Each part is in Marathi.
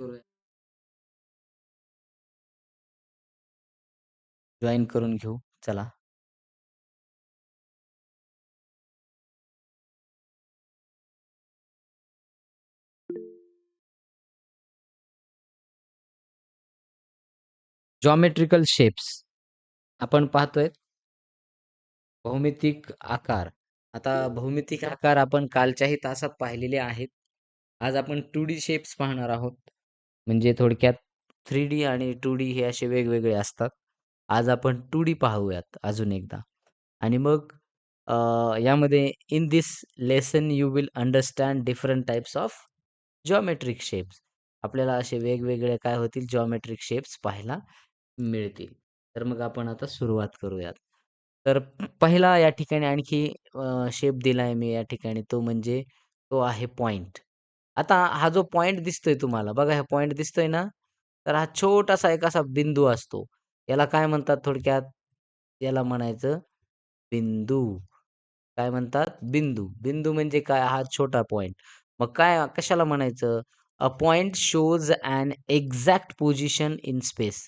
करूया. जॉईन करून घेऊ. चला. जॉमेट्रिकल शेप्स आपण पाहतोय. भौमितिक आकार. आता भौमितिक आकार आपण कालच्याही तासात पाहिलेले आहेत. आज आपण टू डी शेप्स पाहणार आहोत. म्हणजे थोडक्यात 3D आणि 2D हे असे वेगवेगळे असतात. आज आपण 2D पाहूयात अजून एकदा. आणि मग अ, यामध्ये in this lesson you will understand different types of geometric shapes. आपल्याला असे वेगवेगळे काय होतील जिओमेट्रिक शेप्स पाहायला मिळतील. तर मग आपण आता सुरुवात करूयात. तर पहिला या ठिकाणी आणखी अ, शेप दिलाय मी या ठिकाणी तो म्हणजे तो आहे पॉइंट. आता हा जो पॉईंट दिसतोय तुम्हाला बघा हा पॉईंट दिसतोय ना? तर हा छोटासा एक असा बिंदू असतो. याला काय म्हणतात थोडक्यात? याला म्हणायचं बिंदू. काय म्हणतात? बिंदू. बिंदू म्हणजे काय? हा छोटा पॉईंट मग काय कशाला म्हणायचं? A point shows an exact position in space.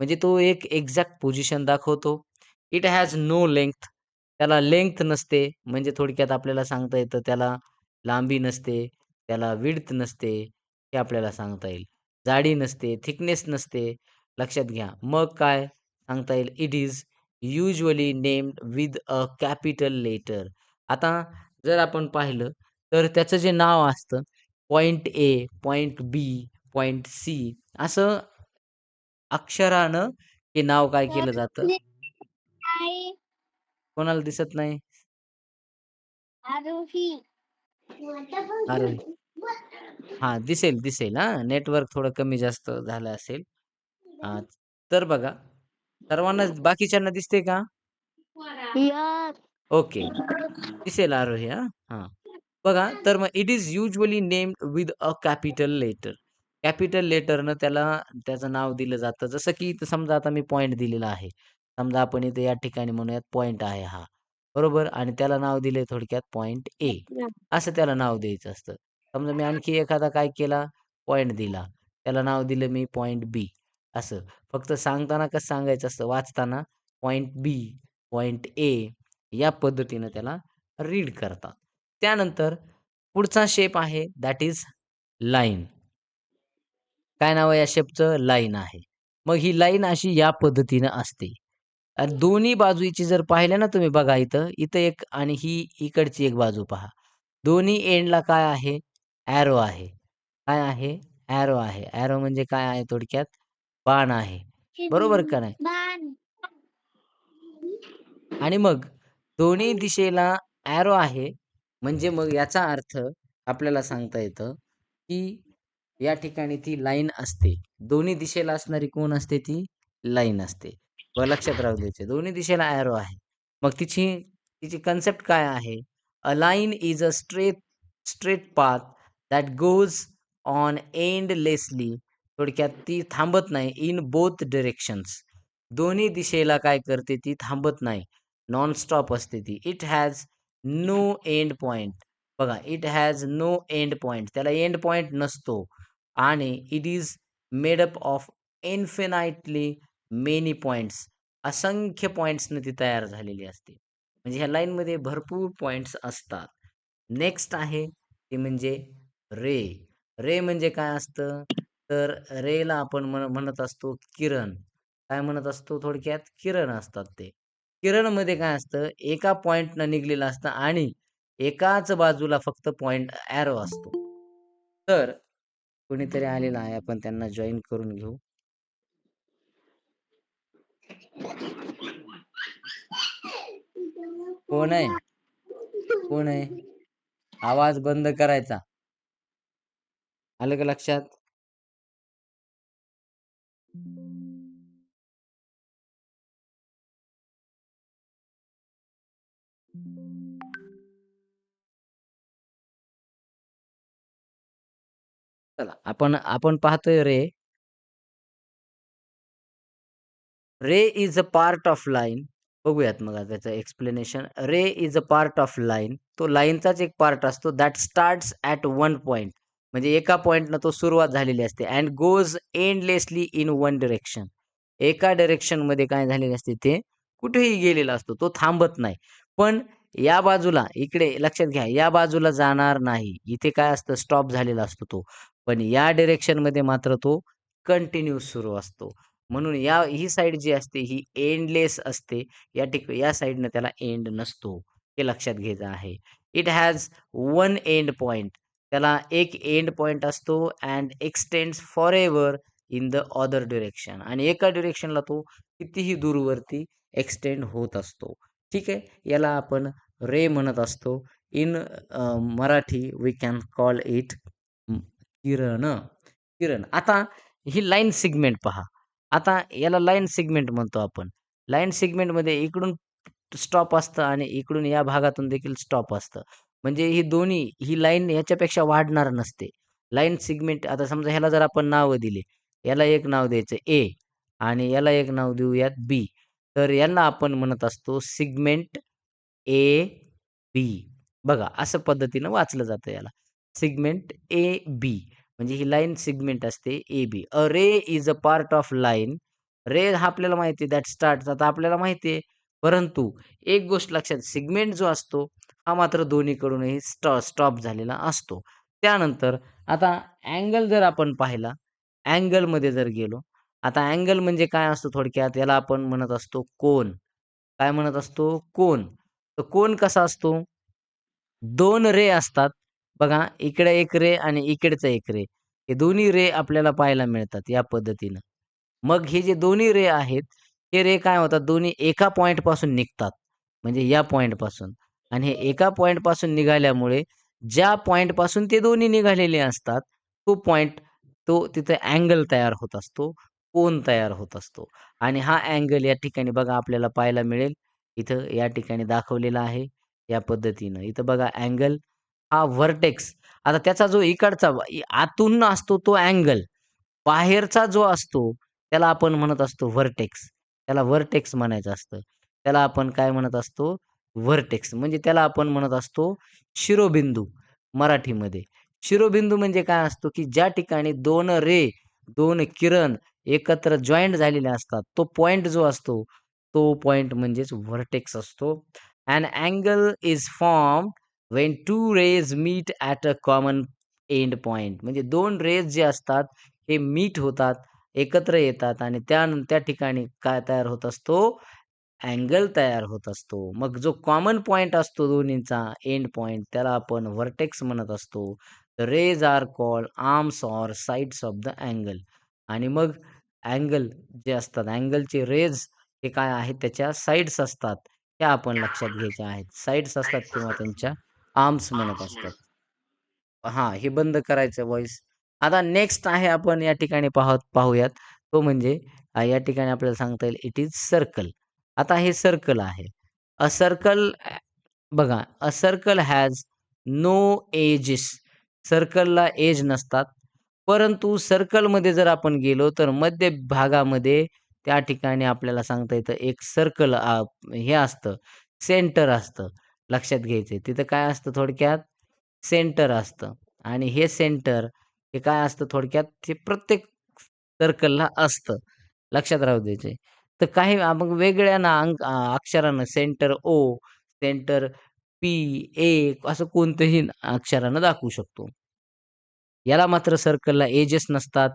म्हणजे तो एक एक्झॅक्ट पोझिशन दाखवतो. इट हॅज नो लेंथ त्याला लेंथ नसते. म्हणजे थोडक्यात आपल्याला सांगता येतं त्याला लांबी नसते, त्याला विड्थ नसते, हे आपल्याला सांगता येईल. जाडी नसते, थिकनेस नसते. लक्षात घ्या. मग काय सांगता येईल? It is usually named with a capital letter. आता जर आपण पाहिलं तर त्याचं जे नाव असतं point A, point B, point C असं अक्षरानं हे नाव काय केलं जातं? कोणाला दिसत नाही? आरोही. हां, दिसेल, दिसेल हां. नेटवर्क थोडं कमी जास्त झालं असेल. हां, तर बघा सर्वांना बाकीच्यांना दिसते का? ओके. दिसेल आरोही हां. हां. बघा तर मग it is usually named with a capital letter. Capital लेटरनं त्याला त्याचं नाव दिलं जातं. जसं की इथं समजा आता मी पॉइंट दिलेला आहे. समजा आपण इथे या ठिकाणी म्हणूयात पॉइंट आहे हा. बरोबर? आणि त्याला नाव दिलंय थोडक्यात पॉइंट ए. असं त्याला नाव द्यायचं असतं. समजा मी आणखी एखादा काय केला? पॉइंट दिला. त्याला नाव दिलं मी पॉइंट बी असं. फक्त सांगताना कसं सांगायचं असतं? वाचताना पॉइंट बी, पॉइंट ए या पद्धतीनं त्याला रीड करतात. त्यानंतर पुढचा शेप आहे दॅट इज लाईन. काय नाव आहे या शेपचं? लाईन आहे. मग ही लाईन अशी या पद्धतीनं असते. आणि दोन्ही बाजूची जर पाहिलं ना तुम्ही बघा इथं, इथं एक आणि ही इकडची एक बाजू पहा. दोन्ही एंडला काय आहे? एरो आहे. काय आहे? एरो आहे. एरो म्हणजे काय आहे थोडक्यात? बाण आहे. बरोबर का नाही? बाण. आणि मग दोन्ही दिशेला एरो आहे. म्हणजे मग याचा अर्थ आपल्याला सांगता येतं, की या ठिकाणी ती लाईन असते. दोन्ही दिशेला असणारी कोण असते ती? लाईन असते. व लक्षात राहू द्यायचे दोन्ही दिशेला ॲरो आहे. मग तिची तिची कन्सेप्ट काय आहे? A line is a straight straight path that goes on endlessly. थोडक्यात ती थांबत नाही इन बोथ डिरेक्शन्स दोन्ही दिशेला काय करते ती? थांबत नाही. नॉन स्टॉप असते ती. It has no end point. बघा it has no end point. त्याला एंड पॉइंट नसतो. आणि it is made up of infinitely many points असंख्य पॉईंट्सनं ती तयार झालेली असते. म्हणजे ह्या लाईनमध्ये भरपूर पॉईंट्स असतात. नेक्स्ट आहे ते म्हणजे रे. रे म्हणजे काय असतं? तर रेला आपण म्हण म्हणत असतो किरण. काय म्हणत असतो थोडक्यात? किरण असतात ते. किरणमध्ये काय असतं? एका पॉईंटनं निघलेलं असतं आणि एकाच बाजूला फक्त पॉईंट ॲरो असतो. तर कोणीतरी आलेलं आहे. आपण त्यांना जॉईन करून घेऊ. कोण आहे? कोण आहे? आवाज बंद करायचा. आलं का लक्षात? चला आपण आपण पाहतोय ray. Ray is a part of line. बघूयात मग त्याचं explanation. Ray is a part of line. तो लाईनचाच एक पार्ट असतो. That starts at one point म्हणजे एका पॉईंटनं तो सुरुवात झालेली असते and goes endlessly in one direction एका डिरेक्शनमध्ये काय झालेले असते ते? कुठेही गेलेला असतो. तो थांबत नाही. पण या बाजूला इकडे लक्षात घ्या या बाजूला जाणार नाही. इथे काय असतं? स्टॉप झालेला असतो तो. पण या डिरेक्शनमध्ये मात्र तो कंटिन्यू सुरू असतो. म्हणून या ही साईड जी असते ही एंडलेस असते. या ठिक या साईडनं त्याला एंड नसतो हे लक्षात घ्यायचं आहे. It has one end point त्याला एक एंड पॉइंट असतो and extends forever in the other direction आणि एका डिरेक्शनला तो कितीही दूरवरती एक्सटेंड होत असतो. ठीक आहे? याला आपण रे म्हणत असतो. In Marathi we can call it किरण. किरण. आता ही लाईन सिगमेंट पहा. आता याला लाईन सिगमेंट म्हणतो आपण. लाईन सिगमेंटमध्ये इकडून स्टॉप असतं आणि इकडून या भागातून देखील स्टॉप असतं. म्हणजे ही दोन्ही ही लाईन याच्यापेक्षा वाढणार नसते. लाईन सिगमेंट आता समजा ह्याला जर आपण नावं दिले याला एक नाव द्यायचं ए आणि याला एक नाव देऊयात बी तर यांना आपण म्हणत असतो सिगमेंट ए बी बघा असं पद्धतीनं वाचलं जातं याला. सिगमेंट ए बी म्हणजे ही लाईन सिगमेंट असते A B. A ray is a part of line. Ray हा आपल्याला माहिती आहे दॅट स्टार्ट. आता आपल्याला माहिती आहे परंतु एक गोष्ट लक्षात सिगमेंट जो असतो हा मात्र दोन्हीकडूनही स्टॉ स्टॉप झालेला असतो. त्यानंतर आता अँगल जर आपण पाहिला अँगलमध्ये जर गेलो आता अँगल म्हणजे काय असतो थोडक्यात? याला आपण म्हणत असतो कोन. काय म्हणत असतो? कोण तर कोन कसा असतो? दोन रे असतात. बघा इकडे एक रे आणि इकडचा एक रे. हे दोन्ही रे आपल्याला पाहायला मिळतात या पद्धतीनं. मग हे जे दोन्ही रे आहेत हे रे काय होतात? दोन्ही एका पॉईंटपासून निघतात. म्हणजे या पॉईंटपासून आणि हे एका पॉईंटपासून निघाल्यामुळे ज्या पॉईंटपासून ते दोन्ही निघालेले असतात तो पॉईंट तो तिथे अँगल तयार होत असतो कोन तयार होत असतो. आणि हा अँगल या ठिकाणी बघा आपल्याला पाहायला मिळेल. इथं या ठिकाणी दाखवलेला आहे या पद्धतीनं. इथं बघा अँगल हा व्हर्टेक्स. आता त्याचा जो इकडचा आतून असतो तो अँगल बाहेरचा जो असतो त्याला आपण म्हणत असतो व्हर्टेक्स. त्याला व्हर्टेक्स म्हणायचं असतं. त्याला आपण काय म्हणत असतो? व्हर्टेक्स. म्हणजे त्याला आपण म्हणत असतो शिरोबिंदू मराठीमध्ये. शिरोबिंदू म्हणजे काय असतो की ज्या ठिकाणी दोन रे दोन किरण एकत्र जॉईंट झालेले असतात तो पॉइंट जो असतो तो पॉइंट म्हणजेच व्हर्टेक्स असतो. And angle is form when two rays meet at a common end point म्हणजे दोन रेज जे असतात हे मीट होतात एकत्र येतात आणि त्या त्या ठिकाणी काय तयार होत असतो? अँगल तयार होत असतो. मग जो कॉमन पॉइंट असतो दोन्हींचा एंड पॉइंट त्याला आपण व्हर्टेक्स म्हणत असतो. Rays are called arms or sides of the angle आणि मग अँगल जे असतात अँगलचे रेज हे काय आहेत? त्याच्या साईड्स असतात. त्या आपण लक्षात घ्यायच्या आहेत. साईड्स असतात किंवा त्यांच्या आर्म्स म्हणत असतात. हां हे बंद करायचं व्हॉइस आता नेक्स्ट आहे आपण या ठिकाणी पाहत पाहूयात. तो म्हणजे या ठिकाणी आपल्याला सांगता येईल इट इज सर्कल आता हे सर्कल आहे. अ सर्कल बघा a circle has no edges सर्कलला edge नसतात. परंतु सर्कलमध्ये जर आपण गेलो तर मध्य भागामध्ये त्या ठिकाणी आपल्याला सांगता येतं एक सर्कल हे असतं सेंटर असतं. लक्षात घ्यायचं तिथं काय असतं थोडक्यात सेंटर असतं. आणि हे सेंटर हे काय असतं थोडक्यात ते प्रत्येक सर्कलला असतं. लक्षात राहू द्यायचे तर काही मग वेगळ्या ना अंक अक्षरानं centre O centre P A असं कोणतंही अक्षरानं दाखवू शकतो. याला मात्र सर्कलला एजेस नसतात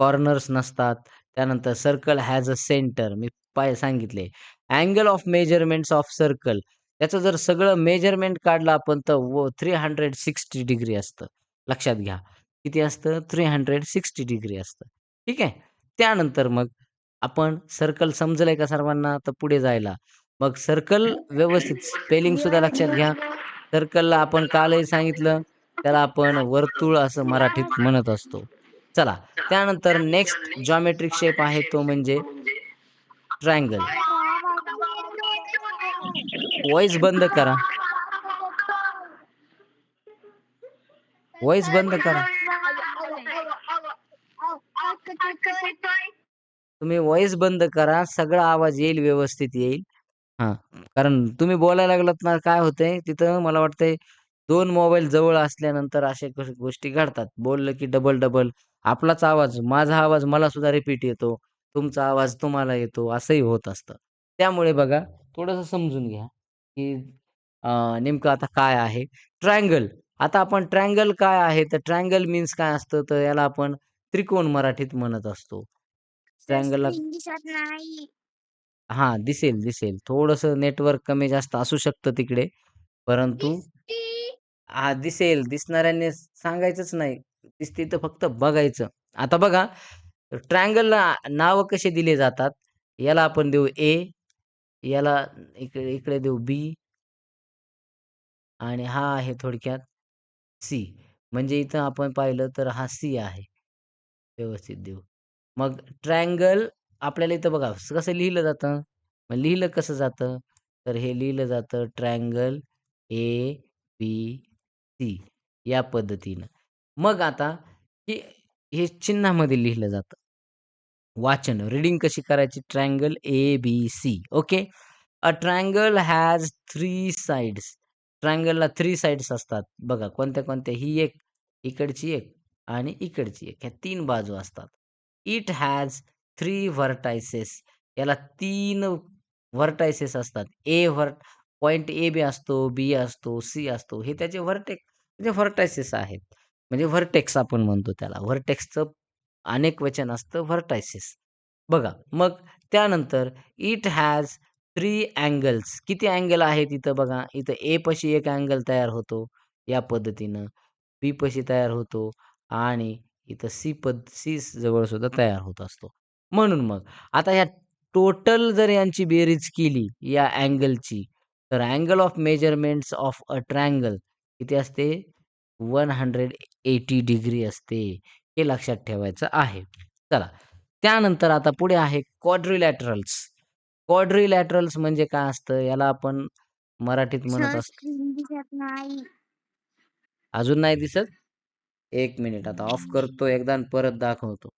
कॉर्नर्स नसतात. त्यानंतर सर्कल हॅज अ सेंटर. मी पाय सांगितले angle of measurements of circle. त्याचं जर सगळं मेजरमेंट काढलं आपण तर व थ्री हंड्रेड सिक्स्टी डिग्री असतं. लक्षात घ्या. किती असतं? थ्री हंड्रेड सिक्स्टी डिग्री असतं. ठीक आहे? त्यानंतर मग आपण सर्कल समजलंय का सर्वांना? तर पुढे जायला. मग सर्कल व्यवस्थित स्पेलिंग सुद्धा लक्षात घ्या. सर्कलला आपण कालही सांगितलं. त्याला आपण वर्तुळ असं मराठीत म्हणत असतो. चला. त्यानंतर नेक्स्ट जॉमेट्रिक शेप आहे तो म्हणजे ट्रायंगल व्हॉइस बंद करा. व्हॉइस बंद करा. तुम्ही व्हॉइस बंद करा. सगळा आवाज येईल व्यवस्थित येईल. हां. कारण तुम्ही बोलायला लागलात ना काय होतंय? तिथं मला वाटतंय 2 मोबाईल जवळ असल्यानंतर अशा गोष्टी घडतात. बोललं की डबल-डबल आपलाच आवाज, माझा आवाज मला सुद्धा रिपीट येतो. तुमचा आवाज तुम्हाला येतो, असंही होत असतं. त्यामुळे बघा थोडंसं समजून घ्या, की नेमकं आता काय आहे? ट्रायंगल. आता आपण ट्रायंगल काय आहे? तर ट्रायंगल मीन्स काय असतं? तर याला आपण त्रिकोण मराठीत म्हणत असतो. ट्रायंगलला नाही. हां, दिसेल, दिसेल. थोडंसं नेटवर्क कमी जास्त असू शकतं तिकडे. परंतु. हां, दिसेल. दिसणाऱ्यांनी सांगायचंच नाही. दिसते तर फक्त बघायचं. आता बघा ट्रायंगलला नावं कसे दिले जातात? याला आपण देऊ ए, याला इकडे इकडे देऊ बी आणि हा आहे थोडक्यात सी. म्हणजे इथं आपण पाहिलं तर हा सी आहे. व्यवस्थित देऊ. मग ट्रायंगल आपल्याला इथं बघा कसं लिहिलं जातं? मग लिहिलं कसं जातं? तर हे लिहिलं जातं ट्रायंगल ए, बी, सी या पद्धतीनं. मग आता की हे चिन्हामध्ये लिहिलं जातं. वाचन, रीडिंग कशी करायची? Triangle A, B, C. Okay. A triangle has three sides. ट्रायंगलला three sides असतात. बघा कोणत्या-कोणत्या? ही एक, इकडची एक आणि इकडची एक. ह्या तीन बाजू असतात. It has three vertices. याला तीन व्हर्टायसेस असतात. ए व्हर्ट पॉइंट ए बी असतो, बी असतो, सी असतो. हे त्याचे व्हर्टेक्स म्हणजे व्हर्टायसेस आहेत. म्हणजे व्हर्टेक्स आपण म्हणतो त्याला. व्हर्टेक्सचं अनेक वचन असतं व्हर्टायसेस. बघा मग त्यानंतर इट हॅज थ्री अँगल्स. किती अँगल आहेत इथं बघा. इथं ए पशी एक अँगल तयार होतो या पद्धतीनं. बी पशी तयार होतो आणि इथं सी पद सी जवळ सुद्धा तयार होत असतो. म्हणून मग आता ह्या टोटल जर यांची बेरीज केली या अँगलची, तर angle of measurements of a triangle किती असते? 180 डिग्री असते. हे लक्षात ठेवायचं आहे. चला त्यानंतर आता पुढे आहे क्वाड्रिलॅटरल्स. क्वाड्रिलॅटरल्स म्हणजे काय असतं? याला आपण मराठीत म्हणत असतो. अजून नाही दिसत? 1 मिनिट आता ऑफ करतो एकदा परत दाखवतो.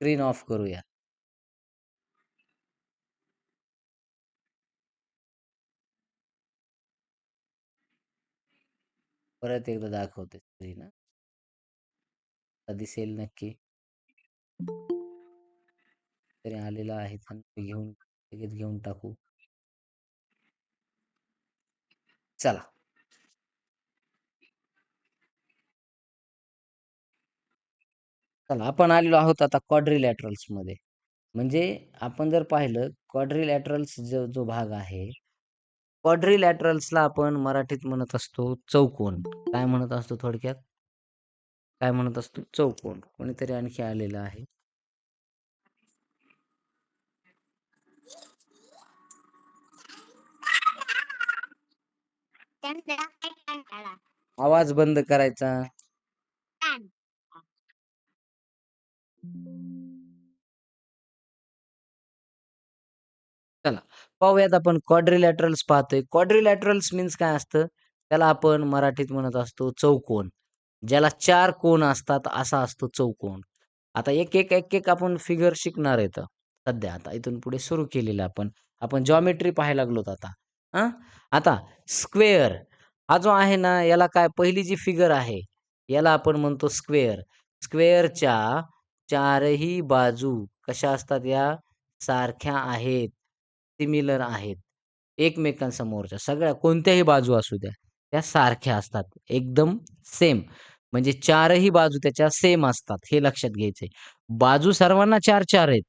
स्क्रीन ऑफ करूया. परत एकदा दाखवते स्क्रीन दिसेल नक्की. तरी आलेला आहे घेऊन लगेच घेऊन टाकू. चला. चला आपण आलेलो आहोत आता क्वाड्रिलॅटरल्समध्ये. म्हणजे आपण जर पाहिलं क्वाड्रिलॅटरल्स जो जो भाग आहे, क्वाड्रिलॅटरल्सला आपण मराठीत म्हणत असतो चौकोन. काय म्हणत असतो थोडक्यात? काय म्हणत असतो? चौकोन. कोणीतरी आणखी आलेलं आहे. आवाज बंद करायचा. पाहूयात आपण क्वाड्रिलॅटरल्स पाहतोय. क्वाड्रिलॅटरल्स मीन्स काय असतं? त्याला आपण मराठीत म्हणत असतो चौकोन. ज्याला चार कोण असतात असा असतो चौकोन. आता एक-एक, एक-एक आपण फिगर शिकणार आहेत सध्या आता इथून पुढे सुरू केलेलं आपण. आपण जॉमेट्री पाहायला लागलोत आता. हां. आता स्क्वेअर हा जो आहे ना याला काय पहिली जी फिगर आहे याला आपण म्हणतो स्क्वेअर. स्क्वेअरच्या चारही बाजू कशा असतात या? सारख्या आहेत. सिमिलर आहेत. एकमेकांसमोरच्या सगळ्या कोणत्याही बाजू असू द्या, त्या सारख्या असतात. एकदम सेम. म्हणजे चारही बाजू त्याच्या सेम असतात. हे लक्षात घ्यायचंय. बाजू सर्वांना 4-4 आहेत.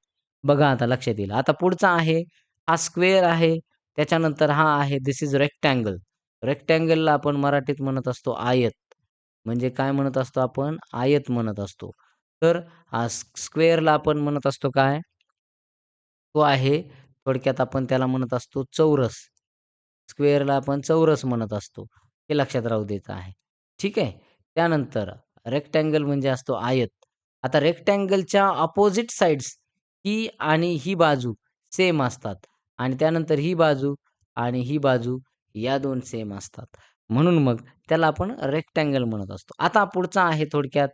बघा आता लक्षात येईल. आता पुढचा आहे, हा स्क्वेअर आहे. त्याच्यानंतर हा आहे दिस इज रेक्टँगल. रेक्टँगलला आपण मराठीत म्हणत असतो आयत. म्हणजे काय म्हणत असतो आपण? आयत म्हणत असतो. तर हा स्क्वेअरला आपण म्हणत असतो काय? तो आहे थोडक्यात आपण त्याला म्हणत असतो चौरस. स्क्वेअरला आपण चौरस म्हणत असतो. हे लक्षात राहू द्यायचं आहे. ठीक आहे. त्यानंतर रेक्टँगल म्हणजे असतो आयत. आता रेक्टँगलच्या अपोजिट साईड्स ही आणि ही बाजू सेम असतात आणि त्यानंतर ही बाजू आणि ही बाजू या दोन सेम असतात. म्हणून मग त्याला आपण रेक्टँगल म्हणत असतो. आता पुढचा आहे थोडक्यात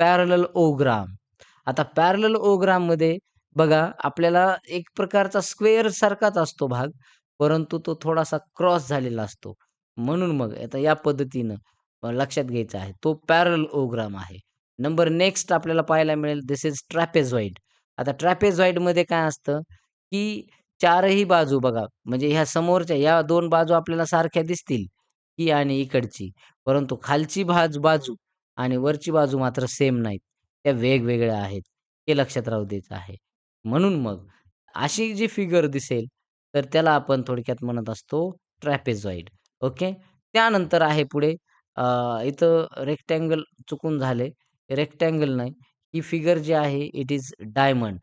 पॅरल ओग्राम आता पॅरल ओग्राममध्ये बघा आपल्याला एक प्रकारचा स्क्वेअर सारखाच असतो भाग. परंतु तो थोडासा क्रॉस झालेला असतो. म्हणून मग आता या पद्धतीनं लक्षात घ्यायचा आहे. तो पॅरल ओग्राम आहे. नंबर नेक्स्ट आपल्याला पाहायला मिळेल दिस इज ट्रॅपेझॉइड. आता ट्रॅपेझॉइडमध्ये काय असतं, की चारही बाजू बघा म्हणजे ह्या समोरच्या या दोन बाजू आपल्याला सारख्या दिसतील, ही आणि इकडची. परंतु खालची बाज बाजू आणि वरची बाजू मात्र सेम नाहीत. त्या वेगवेगळ्या आहेत. हे लक्षात राहू द्यायचं आहे. म्हणून मग अशी जी फिगर दिसेल, तर त्याला आपण थोडक्यात म्हणत असतो ट्रॅपेझॉइड. ओके. त्यानंतर आहे पुढे इथं रेक्टँगल चुकून झाले. रेक्टँगल नाही. ही फिगर जी आहे इट इज डायमंड.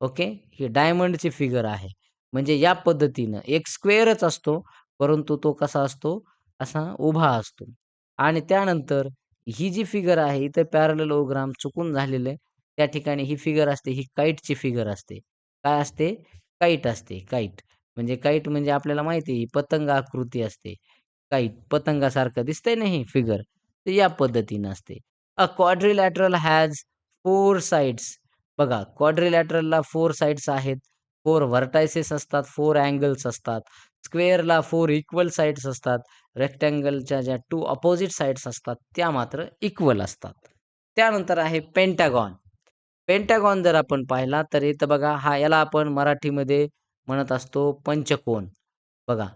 ओके. ही डायमंडची फिगर आहे. म्हणजे या पद्धतीनं एक स्क्वेअरच असतो, परंतु तो कसा असतो? असा उभा असतो. आणि त्यानंतर ही जी फिगर आहे इथं पॅरललोग्राम चुकून झालेलं आहे. त्या ठिकाणी ही फिगर असते, ही काईटची फिगर असते. काय असते? काईट असते, काईट. म्हणजे काईट म्हणजे आपल्याला माहिती आहे पतंग आकृती असते. काईट पतंगासारखं दिसतंय ना ही फिगर. तर या पद्धतीनं असते. A quadrilateral has four sides बघा क्वाड्रिलॅटरलला फोर साईड्स आहेत. फोर व्हर्टायसेस असतात, फोर अँगल्स असतात. स्क्वेअरला फोर इक्वल साईड्स असतात. रेक्टेंगलच्या ज्या टू अपोजिट साईड्स असतात, त्या मात्र इक्वल असतात. त्यानंतर आहे पेंटागॉन. पेंटागॉन जर आपण पाहिला तर इथं बघा हा याला आपण मराठीमध्ये म्हणत असतो पंचकोन. बघा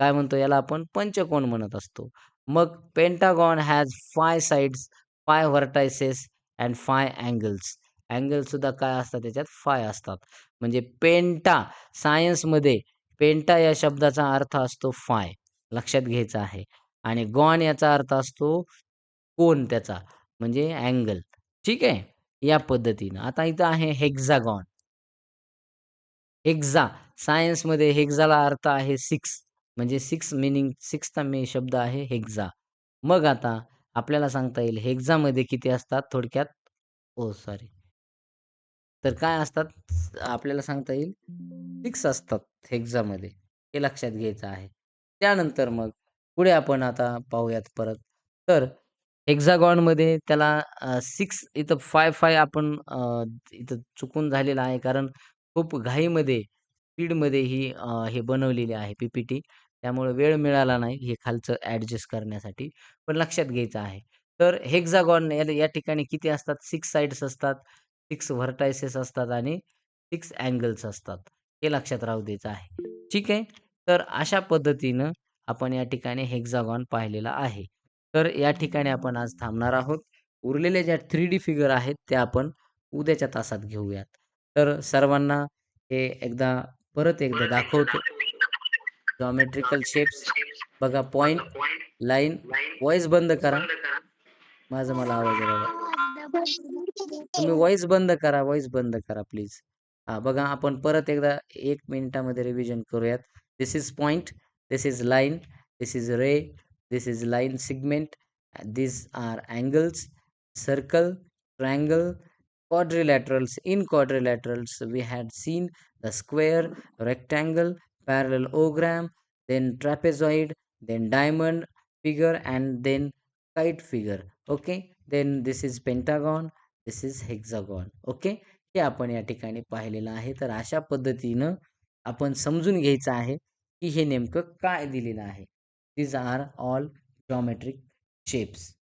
काय म्हणतो याला आपण पंचकोन म्हणत असतो. मग pentagon has five sides, five vertices and five angles. Angle सुद्धा काय असतात त्याच्यात फाय असतात. म्हणजे पेंटा सायन्समध्ये पेंटा या शब्दाचा अर्थ असतो फाय लक्षात घ्यायचा आहे. आणि गॉन याचा अर्थ असतो कोन त्याचा म्हणजे अँगल. ठीक आहे. या पद्धतीनं. आता इथं आहे हेक्झागॉन हेक्झा सायन्समध्ये हेक्झाला अर्थ आहे सिक्स म्हणजे सिक्स मिनिंग सिक्सचा मे शब्द आहे हेक्झा मग आता आपल्याला सांगता येईल हेक्झामध्ये किती असतात थोडक्यात ओ सॉरी. तर काय असतात? आपल्याला सांगता येईल सिक्स असतात हेक्झामध्ये हे लक्षात घ्यायचं आहे. त्यानंतर मग पुढे आपण आता पाहूयात परत. तर हेक्सागॉनमध्ये त्याला सिक्स इथं 5-5 आपण इथं चुकून झालेलं आहे. कारण खूप घाईमध्ये, स्पीडमध्ये ही हे बनवलेली आहे पी-पी-टी. त्यामुळे वेळ मिळाला नाही हे खालचं ॲडजस्ट करण्यासाठी. पण लक्षात घ्यायचं आहे. तर हेक्झागॉन या या ठिकाणी किती असतात? सिक्स साईड्स असतात, सिक्स व्हर्टायसेस असतात आणि सिक्स अँगल्स असतात. हे लक्षात राहू द्यायचं आहे. ठीक आहे. तर अशा पद्धतीनं आपण या ठिकाणी हेक्झागॉन पाहिलेला आहे. तर या ठिकाणी आपण आज थांबणार आहोत. उरलेल्या ज्या 3D फिगर आहेत त्या आपण उद्याच्या तासात घेऊयात. तर सर्वांना हे एकदा परत एकदा दाखवतो. जॉमेट्रिकल शेप्स बघा पॉइंट, लाईन, व्हॉइस बंद करा. माझा मला आवाज तुम्ही व्हॉइस बंद करा, व्हॉइस बंद करा प्लीज. हा बघा आपण परत एकदा एक मिनिटामध्ये रिव्हिजन करूयात. This is point, this is line, this is ray, this is line segment these are angles, circle, triangle, quadrilaterals. In quadrilaterals, we had seen the square, rectangle, parallelogram, then trapezoid, then diamond figure, and then kite figure. Okay. Then this is pentagon, this is hexagon. Okay. हे आपण या ठिकाणी पाहिलेलं आहे. तर अशा पद्धतीनं आपण समजून घ्यायचं आहे, की हे नेमकं काय दिलेलं आहे. These are all geometric shapes.